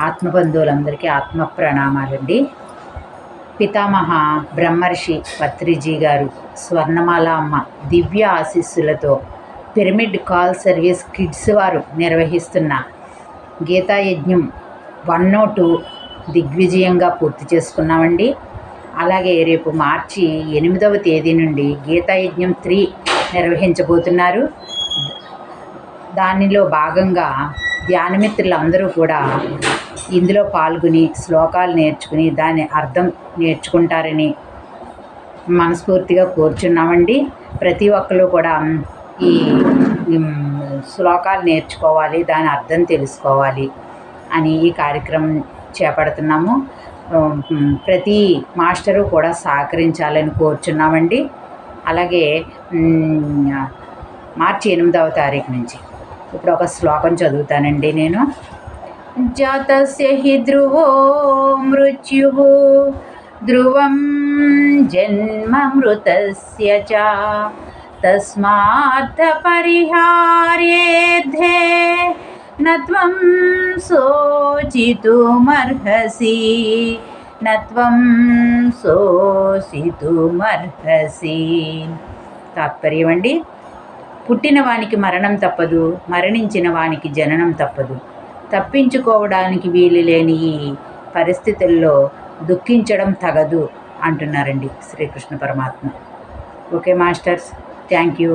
ఆత్మబంధువులందరికీ ఆత్మ ప్రణామాలండి పితామహ బ్రహ్మర్షి పత్రిజీ గారు స్వర్ణమాల అమ్మ దివ్య ఆశీస్సులతో పిరమిడ్ కాల్ సర్వీస్ కిడ్స్ వారు నిర్వహిస్తున్న గీతాయజ్ఞం వన్ ఓ టూ దిగ్విజయంగా పూర్తి చేసుకున్నామండి. అలాగే రేపు మార్చి ఎనిమిదవ తేదీ నుండి గీతాయజ్ఞం త్రీ నిర్వహించబోతున్నారు. దానిలో భాగంగా ధ్యానమిత్రులందరూ కూడా ఇందులో పాల్గొని శ్లోకాలు నేర్చుకుని దాని అర్థం నేర్చుకుంటారని మనస్ఫూర్తిగా కోరుచున్నామండి. ప్రతి ఒక్కరు కూడా ఈ శ్లోకాలు నేర్చుకోవాలి దాని అర్థం తెలుసుకోవాలి అని ఈ కార్యక్రమం చేపడుతున్నాము. ప్రతి మాస్టరు కూడా సహకరించాలని కోరుచున్నామండి. అలాగే మార్చి ఎనిమిదవ తారీఖు నుంచి ఇప్పుడు ఒక శ్లోకం చదువుతానండి నేను. జాతస్య హి ధ్రువో మృత్యు ధ్రువం జన్మమృతస్య చ తస్మాత్ పరిహార్యేద్ధే నత్వం శోచితుమర్హసి నత్వం శోషితుమర్హసి తాత్పర్యం అండి పుట్టిన వానికి మరణం తప్పదు మరణించిన వానికి జననం తప్పదు. తప్పించుకోవడానికి వీలు లేని ఈ పరిస్థితుల్లో దుఃఖించడం తగదు అంటున్నారండి శ్రీకృష్ణ పరమాత్మ. Okay masters thank you.